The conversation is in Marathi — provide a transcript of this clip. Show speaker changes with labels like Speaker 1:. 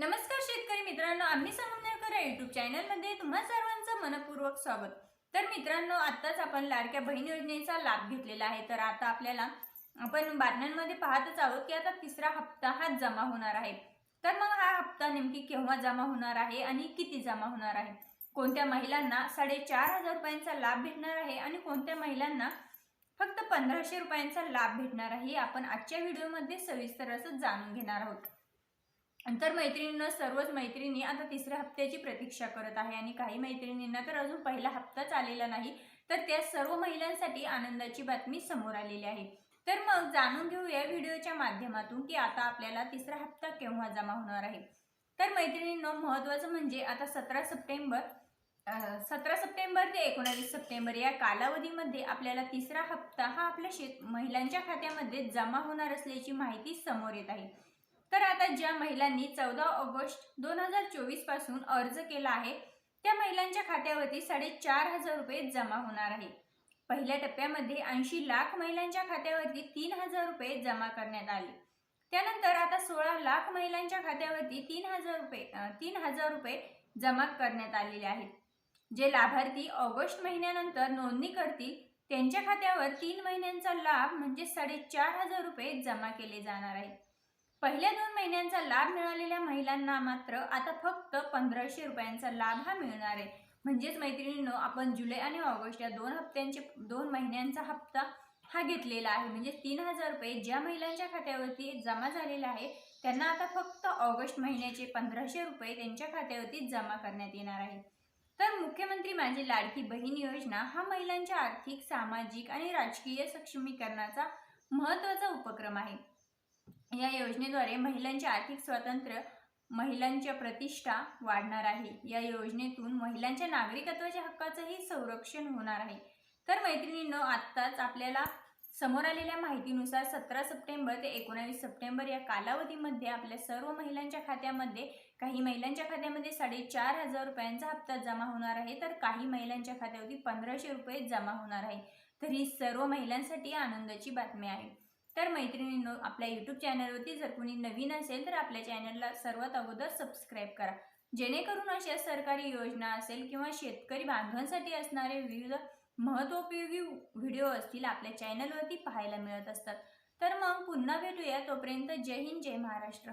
Speaker 1: नमस्कार शेतकरी मित्रांनो आम्ही संगमनेरकर या युट्यूब चॅनलमध्ये तुम्हा सर्वांचं मनपूर्वक स्वागत. तर मित्रांनो आत्ताच आपण लाडक्या बहीण योजनेचा लाभ घेतलेला आहे. तर आता आपल्याला आपण बातम्यांमध्ये पाहतच आहोत की आता तिसरा हप्ता हा जमा होणार आहे. तर मग हा हप्ता नेमकी केव्हा जमा होणार आहे आणि किती जमा होणार आहे? कोणत्या महिलांना साडेचार हजार रुपयांचा लाभ भेटणार आहे आणि कोणत्या महिलांना फक्त पंधराशे रुपयांचा लाभ भेटणार आहे आपण आजच्या व्हिडिओमध्ये सविस्तर असं जाणून घेणार आहोत. तर मैत्रिणींना सर्वच मैत्रिणी आता तिसऱ्या हप्त्याची प्रतीक्षा करत आहे आणि काही मैत्रिणींना तर अजून पहिला हप्ताच आलेला नाही तर त्या सर्व महिलांसाठी आनंदाची बातमी समोर आलेली आहे. तर मग जाणून घेऊया व्हिडिओच्या माध्यमातून की आता आपल्याला तिसरा हप्ता केव्हा जमा होणार आहे. तर मैत्रिणींनो महत्त्वाचं म्हणजे आता सतरा सप्टेंबर सतरा सप्टेंबर ते एकोणावीस सप्टेंबर या कालावधीमध्ये आपल्याला तिसरा हप्ता हा आपल्या शेत महिलांच्या खात्यामध्ये जमा होणार असल्याची माहिती समोर येत आहे. तर आता ज्या महिलांनी चौदा ऑगस्ट दोन हजार चोवीसपासून अर्ज केला आहे त्या महिलांच्या खात्यावरती साडेचार हजार रुपये जमा होणार आहे. पहिल्या टप्प्यामध्ये ऐंशी लाख महिलांच्या खात्यावरती तीन हजार रुपये जमा करण्यात आले. त्यानंतर आता सोळा लाख महिलांच्या खात्यावरती तीन हजार रुपये तीन हजार रुपये जमा करण्यात आलेले आहेत. जे लाभार्थी ऑगस्ट महिन्यानंतर नोंदणी करतील त्यांच्या खात्यावर तीन महिन्यांचा लाभ म्हणजे साडेचार हजार रुपये जमा केले जाणार आहेत. पहिल्या दोन महिन्यांचा लाभ मिळालेल्या महिलांना मात्र आता फक्त पंधराशे रुपयांचा लाभ हा मिळणार आहे. म्हणजेच मैत्रिणींनो आपण जुलै आणि ऑगस्ट या दोन हप्त्यांचे दोन महिन्यांचा हप्ता हा घेतलेला आहे. म्हणजे तीन हजार रुपये ज्या महिलांच्या खात्यावरती जमा झालेला आहे त्यांना आता फक्त ऑगस्ट महिन्याचे पंधराशे रुपये त्यांच्या खात्यावरती जमा करण्यात येणार आहे. तर मुख्यमंत्री माझी लाडकी बहीण योजना हा महिलांच्या आर्थिक सामाजिक आणि राजकीय सक्षमीकरणाचा महत्त्वाचा उपक्रम आहे. या योजनेद्वारे महिलांचे आर्थिक स्वातंत्र्य महिलांच्या प्रतिष्ठा वाढणार आहे. या योजनेतून महिलांच्या नागरिकत्वाच्या हक्काचंही संरक्षण होणार आहे. तर मैत्रिणींनो आत्ताच आपल्याला समोर आलेल्या माहितीनुसार सतरा सप्टेंबर ते एकोणावीस सप्टेंबर या कालावधीमध्ये आपल्या सर्व महिलांच्या खात्यामध्ये काही महिलांच्या खात्यामध्ये साडेचार हजार रुपयांचा हप्ता जमा होणार आहे तर काही महिलांच्या खात्यावरती पंधराशे रुपये जमा होणार आहे. तर ही सर्व महिलांसाठी आनंदाची बातमी आहे. तर मैत्रिणींनो आपल्या यूट्यूब चॅनलवरती जर कोणी नवीन असेल तर आपल्या चॅनलला सर्वात अगोदर सबस्क्राईब करा. जेणेकरून अशा सरकारी योजना असेल किंवा शेतकरी बांधवांसाठी असणारे विविध महत्त्वोपयोगी व्हिडिओ असतील आपल्या चॅनलवरती पाहायला मिळत असतात. तर मग पुन्हा भेटूया. तोपर्यंत जय हिंद जय महाराष्ट्र.